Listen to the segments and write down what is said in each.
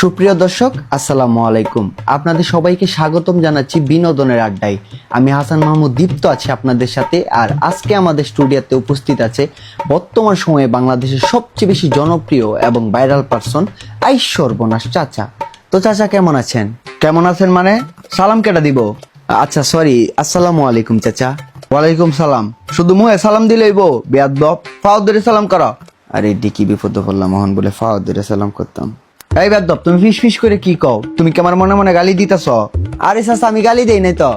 সুপ্রিয় দর্শক আসসালামু আলাইকুম। আপনাদের সবাইকে স্বাগতম জানাচ্ছি বিনোদনের আড্ডায়। আমি হাসান মাহমুদ দীপ্ত আছি আপনাদের সাথে। আর আজকে আমাদের স্টুডিওতে উপস্থিত আছে বর্তমান সময়ে বাংলাদেশের সবচেয়ে বেশি জনপ্রিয় এবং ভাইরাল পারসন আইশ্বর বনাস চাচা। তো চাচা কেমন আছেন? কেমন আছেন মানে? সালাম কেটা দিব। আচ্ছা সরি আসসালামু আলাইকুম চাচা। ওয়ালাইকুম সালাম। শুধু মুহে সালাম দিলেই বো বেয়াদ ফাউদ্দরে সালাম করো। আরে ডিকি বিপদ পড়লাম মোহন বলে ফাউদ্দরে সালাম করতাম। এই বেদব, তুমি ফিস ফিস করে কি কও? তুমি কি আমার মনে মনে গালি দিতেছ? আরে সাসা আমি গালি দেই নাই তো।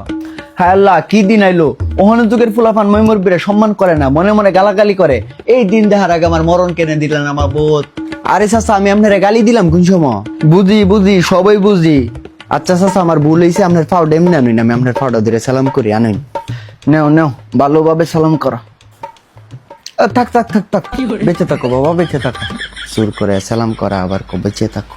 হ্যাঁ আল্লাহ, কি দিন আইলো? ওহন যুগের ফুলাফান ময়মুর বীরে সম্মান করে না, মনে মনে গালাগালি করে। এই দিন দেখার আগে আমার মরণ কেনে দিলেন আমার বোধ। আরে সাসা আমি আপনারে গালি দিলাম, কোন সময়? বুঝি বুঝি, সবাই বুঝি। আচ্ছা সাসা আমার ভুল হয়েছে আপনার ফাউড এমনি আনুন, আমি আপনার ফাউডা ধরে সালাম করি, আনুন। নেও নেও, ভালোভাবে সালাম করো। থাক থাক থাক থাক। বেঁচে থাকো, বাবা, বেঁচে থাকো। সুর করে সালাম করা আবার বেঁচে থাকো।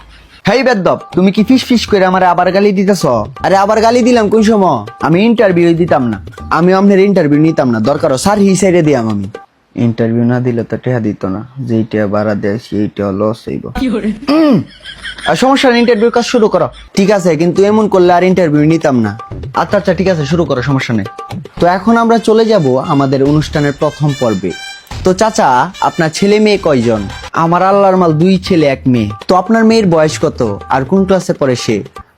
হেই বেদব তুমি কি ফিস ফিস করে আমার আবার গালি দিতেছ? আরে আবার গালি দিলাম কোন সময়? আমি ইন্টারভিউ দিতাম না। আমি আপনার ইন্টারভিউ নিতাম না দরকার স্যার হিসাইডে দিয়াম আমি। ইন্টারভিউ না দিলে তো টেহা দিত না যেইটা বাড়া দেয় সেইটা লস হইব। আর সমস্যা ইন্টারভিউ কাজ শুরু করো। ঠিক আছে কিন্তু এমন করলে আর ইন্টারভিউ নিতাম না। আচ্ছা আচ্ছা ঠিক আছে শুরু করো সমস্যা নেই। তো এখন আমরা চলে যাব আমাদের অনুষ্ঠানের প্রথম পর্বে। তো চাচা আপনার ছেলে মেয়ে কয়জন? আমার আল্লাহর মাল দুই ছেলে এক মেয়ে। তো আপনার মেয়ের বয়স কত? আর কোন ক্লাসে পড়ে সে?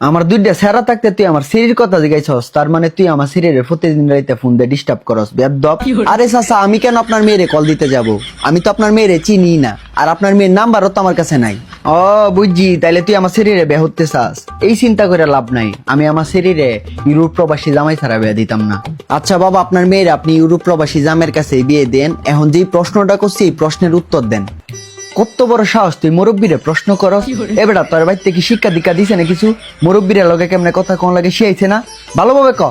আমার দুইটা সেরা থাকতে তুই আমার সিরির কথা জিগাইছস তার মানে তুই আমার সিরিরে প্রতিদিন রাইতে ফোন দিয়ে ডিস্টার্ব করস বেদব আরে চাচা আমি কেন আপনার মেয়েরে কল দিতে যাব? আমি তো আপনার মেয়েরে চিনি না আর আপনার মেয়ের নাম্বারও তো আমার কাছে নাই। ও বুঝছি তাইলে তুই আমার শরীরে বে হতে চাস। এই চিন্তা করে লাভ নাই আমি আমার শরীরে ইউরোপ প্রবাসী জামাই ছাড়া বিয়ে দিতাম না। আচ্ছা বাবা আপনার মেয়ের আপনি ইউরোপ প্রবাসী জামের কাছে বিয়ে দেন এখন যেই প্রশ্নটা করছি এই প্রশ্নের উত্তর দেন। কত বড় সাহস তুই মুরব্বীরে প্রশ্ন করো এ তোর বাড়িতে কি শিক্ষা দীক্ষা দিছে না কিছু মুরব্বীরা লগে কেমনে কথা কোন লাগে শিয়াইছে না? ভালোভাবে ক।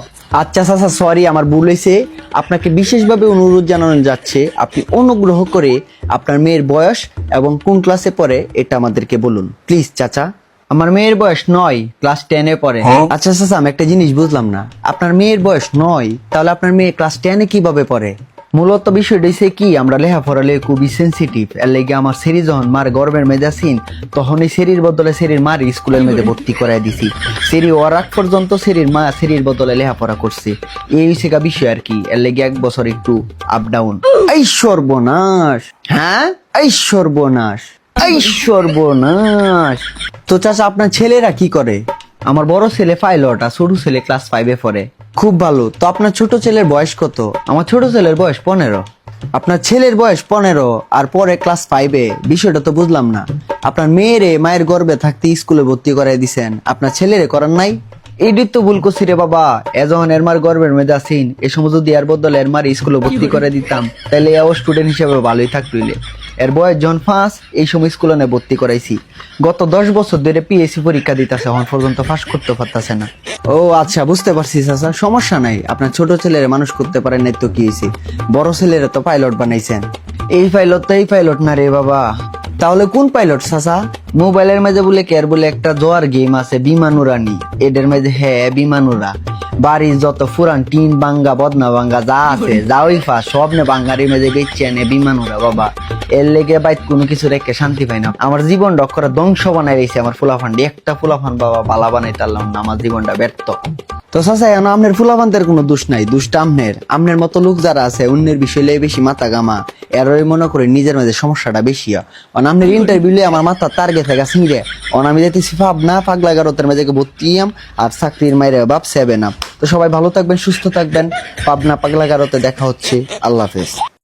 আচ্ছা চাচা সরি আমার ভুল হয়েছে আপনাকে বিশেষভাবে অনুরোধ জানানো যাচ্ছে আপনি অনুগ্রহ করে আপনার মেয়ের বয়স এবং কোন ক্লাসে পড়ে এটা আমাদেরকে বলুন। প্লিজ চাচা। আমার মেয়ের বয়স নয় ক্লাস টেনে পড়ে। আচ্ছা চাচা আমি একটা জিনিস বুঝলাম না। আপনার মেয়ের বয়স নয় তাহলে আপনার মেয়ে ক্লাস টেনে কীভাবে পড়ে? মূলত বিষয়টা হইছে কি, আমরা লেখাপড়া লে খুবই সেন্সিটিভ এর লেগে আমার সেরি যখন মার গর্বের মেজাসিন তখন এই সেরির বদলে সেরির মার স্কুলের মধ্যে ভর্তি করাই দিছি। সেরি ওর আগ পর্যন্ত সেরির মা সেরির বদলে লেখাপড়া করছে। এই গা বিষয় আর কি, এর লেগে এক বছর একটু আপ ডাউন এই সর্বনাশ! হ্যাঁ? এই সর্বনাশ! এই সর্বনাশ! তো চাচা, আপনার ছেলেরা কি করে? আমার বড় ছেলে পাইলট আর ছোট ছেলে ক্লাস ফাইভে পড়ে। খুব ভালো। তো আপনার ছোট ছেলের বয়স কত? আমার ছোট ছেলের বয়স পনেরো। আপনার ছেলের বয়স পনেরো আর পরে ক্লাস ফাইভে বিষয়টা তো বুঝলাম না। আপনার মেয়েরে মায়ের গর্বে থাকতে স্কুলে ভর্তি করাই দিছেন। আপনার ছেলেরে করার নাই? এইটি তো ভুল করছি রে বাবা। এ যখন এর মার গর্বের আসিন এ সময় যদি এর বদলে এর মার স্কুলে ভর্তি করে দিতাম তাহলে ও স্টুডেন্ট হিসেবে ভালোই থাকতইলে এর বয়স জন ফাঁস এই সময় স্কুলে নে ভর্তি করাইছি। গত দশ বছর ধরে পিএসসি পরীক্ষা দিতেছে, এখন পর্যন্ত ফাঁস করতে পারতেছে না। ও আচ্ছা বুঝতে পারছি চাচা, সমস্যা নাই। আপনার ছোট ছেলের মানুষ করতে পারেন তো কি হয়েছে? বড় ছেলের তো পাইলট বানাইছেন। এই পাইলট তো এই পাইলট না রে বাবা। তাহলে কোন পাইলট চাচা? মোবাইলের মাঝে বলে কেয়ার বলে, একটা জোয়ার গেম আছে বিমানুরানি এদের মাঝে হ্যাঁ বিমানুরা। বাড়ির যত ফুরান, টিন বাঙ্গা বদনা বাঙ্গা যা আছে, যা ওই ফা সব নে বাঙ্গারি মেজে বেচছে নে বিমানুরা, বাবা। এর লেগে বাইত কোনো কিছু রেখে শান্তি পাই না। আমার জীবন ডক্করা ধ্বংস বানাই রয়েছে আমার ফুলাফান্ডি একটা ফুলাফান, বাবা, বালা বানাই তারলাম না, আমার জীবনটা ব্যর্থ। তো চাচা, এখন আপনার ফুলাফানদের কোনো দোষ নাই, দুষ্টা আমনের। আমনের মতো লোক যারা আছে, অন্যের বিষয় লয়ে বেশি মাথা গামা এরই মনে করে নিজের মাঝে সমস্যাটা বেশি হয়। অন আপনার ইন্টারভিউ আমার মাথা তার গেছে থাকে সিঁড়ে অন আমি যেতেছি ভাবনা পাগলা গারতের ভর্তি আম আর চাকরির মায়ের বাপ সেভেন আপ। তো সবাই ভালো থাকবেন, সুস্থ থাকবেন। পাবনা পাগলা গারতে দেখা হচ্ছে। আল্লাহ হাফেজ।